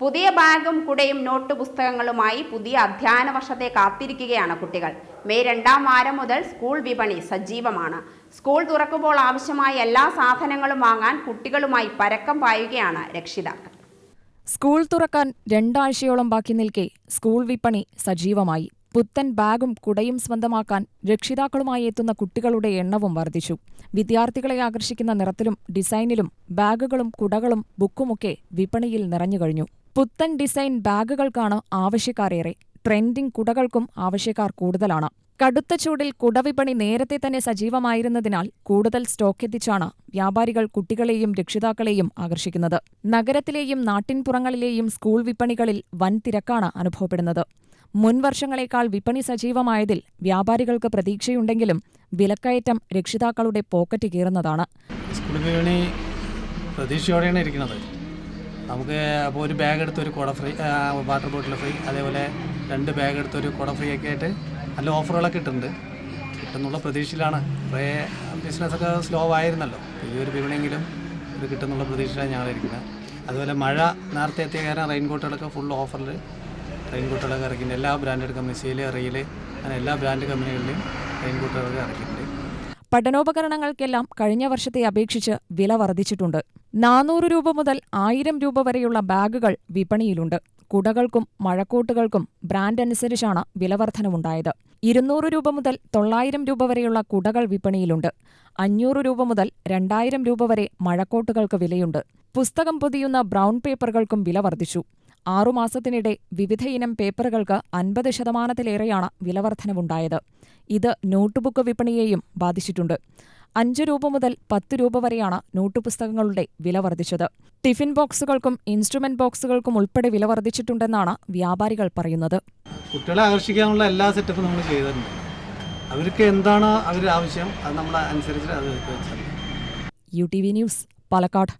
പുതിയ ബാഗും കുടയും നോട്ട് പുസ്തകങ്ങളുമായി പുതിയ അധ്യയന വർഷത്തെ കാത്തിരിക്കുകയാണ് കുട്ടികൾ. മെയ് രണ്ടാം വാരം മുതൽ സ്കൂൾ വിപണി സജീവമാണ്. സ്കൂൾ തുറക്കുമ്പോൾ ആവശ്യമായ എല്ലാ സാധനങ്ങളും വാങ്ങാൻ കുട്ടികളുമായി പരക്കം പായുകയാണ് രക്ഷിതാക്കൾ. സ്കൂൾ തുറക്കാൻ രണ്ടാഴ്ചയോളം ബാക്കി നിൽക്കെ സ്കൂൾ വിപണി സജീവമായി. പുത്തൻ ബാഗും കുടയും സ്വന്തമാക്കാൻ രക്ഷിതാക്കളുമായി എത്തുന്ന കുട്ടികളുടെ എണ്ണവും വർദ്ധിച്ചു. വിദ്യാർത്ഥികളെ ആകർഷിക്കുന്ന നിറത്തിലും ഡിസൈനിലും ബാഗുകളും കുടകളും ബുക്കുമൊക്കെ വിപണിയിൽ നിറഞ്ഞുകഴിഞ്ഞു പുത്തൻ ഡിസൈൻ ബാഗുകൾക്കാണ് ആവശ്യക്കാരേറെ. ട്രെൻഡിംഗ് കുടകൾക്കും ആവശ്യക്കാർ കൂടുതലാണ്. കടുത്ത ചൂടിൽ കുടവിപണി നേരത്തെ തന്നെ സജീവമായിരുന്നതിനാൽ കൂടുതൽ സ്റ്റോക്ക് എത്തിച്ചാണ് വ്യാപാരികൾ കുട്ടികളെയും രക്ഷിതാക്കളെയും ആകർഷിക്കുന്നത്. നഗരത്തിലെയും നാട്ടിൻപുറങ്ങളിലെയും സ്കൂൾ വിപണികളിൽ വൻ തിരക്കാണ് അനുഭവപ്പെടുന്നത്. മുൻവർഷങ്ങളേക്കാൾ വിപണി സജീവമായതിൽ വ്യാപാരികൾക്ക് പ്രതീക്ഷയുണ്ടെങ്കിലും വിലക്കയറ്റം രക്ഷിതാക്കളുടെ പോക്കറ്റ് കീറുന്നതാണ്. പ്രതീക്ഷയോടെയാണ് ഇരിക്കുന്നത്. നമുക്ക് അപ്പോൾ ഒരു ബാഗ് എടുത്ത് ഒരു കുട ഫ്രീ വാട്ടർ ബോട്ടിൽ ഫ്രീ അതേപോലെ രണ്ട് ബാഗ് എടുത്ത് ഒരു കുട ഫ്രീ ഒക്കെ ആയിട്ട് നല്ല ഓഫറുകളൊക്കെ കിട്ടുന്നുണ്ട് കിട്ടുന്നുള്ള പ്രതീക്ഷയിലാണ്. കുറേ ബിസിനസ്സൊക്കെ സ്ലോ ആയിരുന്നല്ലോ. ഈ ഒരു വിപണിയെങ്കിലും ഇത് കിട്ടുന്നുള്ള പ്രതീക്ഷയിലാണ് ഞങ്ങളിരിക്കുന്നത്. അതുപോലെ മഴ നേരത്തെ എത്തിയ കാരണം റെയിൻകോട്ടുകളൊക്കെ ഫുൾ ഓഫറിൽ റെയിൻകോട്ടുകളൊക്കെ ഇറക്കിയിട്ടുണ്ട്. എല്ലാ ബ്രാൻഡഡ് കമ്പനി സീൽ റെയിൽ അങ്ങനെ എല്ലാ ബ്രാൻഡ് കമ്പനികളിലും റെയിൻകോട്ടുകളൊക്കെ ഇറക്കിയിട്ടുണ്ട്. പഠനോപകരണങ്ങൾക്കെല്ലാം കഴിഞ്ഞ വർഷത്തെ അപേക്ഷിച്ച് വില വർദ്ധിച്ചിട്ടുണ്ട്. നാനൂറ് രൂപ മുതൽ ആയിരം രൂപ വരെയുള്ള ബാഗുകൾ വിപണിയിലുണ്ട്. കുടകൾക്കും മഴക്കോട്ടുകൾക്കും ബ്രാൻഡ് അനുസരിച്ചാണ് വിലവർധനവുണ്ടായത് ഇരുന്നൂറ് രൂപ മുതൽ തൊള്ളായിരം രൂപ വരെയുള്ള കുടകൾ വിപണിയിലുണ്ട്. അഞ്ഞൂറ് രൂപ മുതൽ രണ്ടായിരം രൂപ വരെ മഴക്കോട്ടുകൾക്ക് വിലയുണ്ട്. പുസ്തകം പൊതിയുന്ന ബ്രൗൺ പേപ്പറുകൾക്കും വില വർദ്ധിച്ചു. ആറുമാസത്തിനിടെ വിവിധയിനം പേപ്പറുകൾക്ക് അൻപത് ശതമാനത്തിലേറെയാണ് വിലവർധനവുണ്ടായത് ഇത് നോട്ടുബുക്ക് വിപണിയെയും ബാധിച്ചിട്ടുണ്ട്. അഞ്ച് രൂപ മുതൽ പത്ത് രൂപ വരെയാണ് നോട്ട് പുസ്തകങ്ങളുടെ വില വർദ്ധിച്ചത്. ടിഫിൻ ബോക്സുകൾക്കും ഇൻസ്ട്രുമെന്റ് ബോക്സുകൾക്കും ഉൾപ്പെടെ വില വർദ്ധിച്ചിട്ടുണ്ടെന്നാണ് വ്യാപാരികൾ പറയുന്നത്. കുട്ടികളെ ആകർഷിക്കാനുള്ള എല്ലാ സെറ്റപ്പും നമ്മൾ ചെയ്തിട്ടുണ്ട്. അവർക്ക് എന്താണോ അവരുടെ ആവശ്യം അത് നമ്മൾ അനുസരിച്ച് അത് U T V news Palakkad.